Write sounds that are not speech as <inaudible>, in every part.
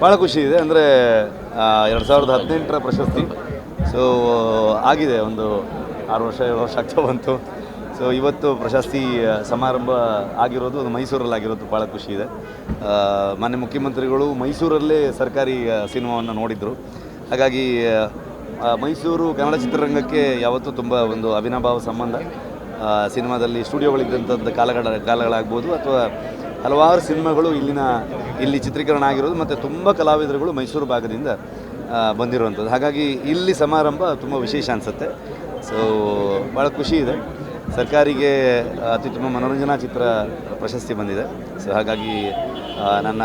ಭಾಳ ಖುಷಿ ಇದೆ. ಅಂದರೆ ಎರಡು ಸಾವಿರದ ಹದಿನೆಂಟರ ಪ್ರಶಸ್ತಿ. ಸೊ ಆಗಿದೆ. ಒಂದು ಆರು ವರ್ಷ, ಏಳು ವರ್ಷ ಆಗ್ತಾ ಬಂತು. ಸೊ ಇವತ್ತು ಪ್ರಶಸ್ತಿ ಸಮಾರಂಭ ಆಗಿರೋದು ಅದು ಮೈಸೂರಲ್ಲಾಗಿರೋದು ಭಾಳ ಖುಷಿ ಇದೆ. ಮಾನ್ಯ ಮುಖ್ಯಮಂತ್ರಿಗಳು ಮೈಸೂರಲ್ಲೇ ಸರ್ಕಾರಿ ಸಿನಿಮಾವನ್ನು ನೋಡಿದರು. ಹಾಗಾಗಿ ಮೈಸೂರು ಕನ್ನಡ ಚಿತ್ರರಂಗಕ್ಕೆ ಯಾವತ್ತೂ ತುಂಬ ಒಂದು ಅವಿನಾಭಾವ ಸಂಬಂಧ. ಸಿನಿಮಾದಲ್ಲಿ ಸ್ಟುಡಿಯೋಗಳಿದ್ದಂಥದ್ದು ಕಾಲಗಳ, ಕಾಲಗಳಾಗ್ಬೋದು ಅಥವಾ ಹಲವಾರು ಸಿನಿಮಾಗಳು ಇಲ್ಲಿನ ಇಲ್ಲಿ ಚಿತ್ರೀಕರಣ ಆಗಿರೋದು ಮತ್ತು ತುಂಬ ಕಲಾವಿದರುಗಳು ಮೈಸೂರು ಭಾಗದಿಂದ ಬಂದಿರುವಂಥದ್ದು ಹಾಗಾಗಿ ಇಲ್ಲಿ ಸಮಾರಂಭ ತುಂಬ ವಿಶೇಷ ಅನಿಸುತ್ತೆ. ಸೊ ಭಾಳ ಖುಷಿ ಇದೆ. ಸರ್ಕಾರಿಗೆ ಅತ್ಯುತ್ತಮ ಮನೋರಂಜನಾ ಚಿತ್ರ ಪ್ರಶಸ್ತಿ ಬಂದಿದೆ. ಸೊ ಹಾಗಾಗಿ ನನ್ನ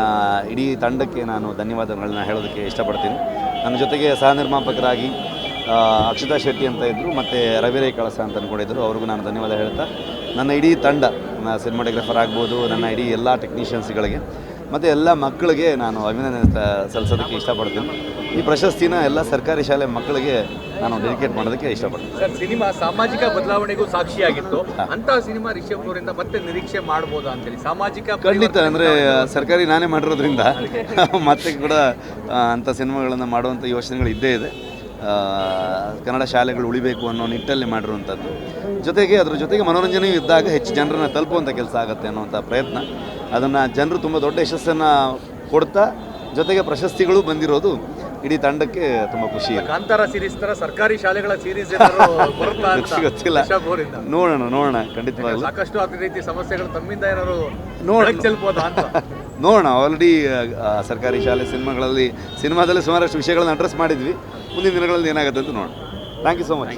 ಇಡೀ ತಂಡಕ್ಕೆ ನಾನು ಧನ್ಯವಾದಗಳನ್ನ ಹೇಳೋದಕ್ಕೆ ಇಷ್ಟಪಡ್ತೀನಿ. ನನ್ನ ಜೊತೆಗೆ ಸಹ ನಿರ್ಮಾಪಕರಾಗಿ ಅಕ್ಷತಾ ಶೆಟ್ಟಿ ಅಂತ ಇದ್ದರು ಮತ್ತು ರವಿರೈ ಕಳಸ ಅಂತ ಅಂದ್ಕೊಂಡಿದ್ದರು ಅವ್ರಿಗೂ ನಾನು ಧನ್ಯವಾದ ಹೇಳ್ತಾ, ನನ್ನ ಇಡೀ ತಂಡ ಸಿನಿಮಾಟೋಗ್ರಾಫರ್ ಆಗ್ಬೋದು, ನನ್ನ ಇಡೀ ಎಲ್ಲ ಟೆಕ್ನಿಷಿಯನ್ಸ್ಗಳಿಗೆ ಮತ್ತು ಎಲ್ಲ ಮಕ್ಕಳಿಗೆ ನಾನು ಅಭಿನಂದನೆ ಸಲ್ಲಿಸೋದಕ್ಕೆ ಇಷ್ಟಪಡ್ತೀನಿ. ಈ ಪ್ರಶಸ್ತಿನ ಎಲ್ಲ ಸರ್ಕಾರಿ ಶಾಲೆ ಮಕ್ಕಳಿಗೆ ನಾನು ಡೆಡಿಕೇಟ್ ಮಾಡೋದಕ್ಕೆ ಇಷ್ಟಪಡ್ತೀನಿ. ಸರ್ ಸಿನಿಮಾ ಸಾಮಾಜಿಕ ಬದಲಾವಣೆಗೂ ಸಾಕ್ಷಿಯಾಗಿತ್ತು. ಅಂತ ಸಿನಿಮಾ ರಿಷಬ್ ಅವರಿಂದ ಮತ್ತೆ ನಿರೀಕ್ಷೆ ಮಾಡ್ಬೋದಾ ಅಂತೇಳಿ. ಸಾಮಾಜಿಕ ಖಂಡಿತ ಅಂದರೆ ಸರ್ಕಾರಿ ನಾನೇ ಮಾಡಿರೋದ್ರಿಂದ <laughs> ಮತ್ತೆ ಕೂಡ ಅಂಥ ಸಿನಿಮಾಗಳನ್ನು ಮಾಡುವಂಥ ಯೋಚನೆಗಳು ಇದ್ದೇ ಇದೆ. ಕನ್ನಡ ಶಾಲೆಗಳು ಉಳಿಬೇಕು ಅನ್ನೋ ನಿಟ್ಟಲ್ಲಿ ಮಾಡಿರುವಂಥದ್ದು. ಜೊತೆಗೆ ಅದ್ರ ಜೊತೆಗೆ ಮನೋರಂಜನೆಯೂ ಇದ್ದಾಗ ಹೆಚ್ಚು ಜನರನ್ನು ತಲುಪುವಂಥ ಕೆಲಸ ಆಗುತ್ತೆ ಅನ್ನುವಂಥ ಪ್ರಯತ್ನ. ಅದನ್ನು ಜನರು ತುಂಬ ದೊಡ್ಡ ಯಶಸ್ಸನ್ನು ಕೊಡ್ತಾ ಜೊತೆಗೆ ಪ್ರಶಸ್ತಿಗಳು ಬಂದಿರೋದು ಇಡೀ ತಂಡಕ್ಕೆ ತುಂಬ ಖುಷಿ ಇದೆ. ಕಾಂತಾರ ಸೀರೀಸ್ ತರ ಸರ್ಕಾರಿ ಶಾಲೆಗಳ ಸೀರೀಸ್ <laughs> ಗೊತ್ತಿಲ್ಲ. ನೋಡೋಣ ನೋಡೋಣ ಖಂಡಿತವಾಗ್ಲೂ. ಸಾಕಷ್ಟು ಅದೇ ರೀತಿ ಸಮಸ್ಯೆಗಳು ತಮ್ಮಿಂದ ಏನಾದ್ರು ಅಂತ. <laughs> ನೋಡೋಣ ಆಲ್ರೆಡಿ ಸರ್ಕಾರಿ ಶಾಲೆ ಸಿನಿಮಾಗಳಲ್ಲಿ ಸಿನಿಮಾದಲ್ಲಿ ಸುಮಾರಷ್ಟು ವಿಷಯಗಳನ್ನ ಅಡ್ರೆಸ್ ಮಾಡಿದ್ವಿ. ಮುಂದಿನ ದಿನಗಳಲ್ಲಿ ಏನಾಗುತ್ತೆ ಅಂತ ನೋಡೋಣ. Thank you so much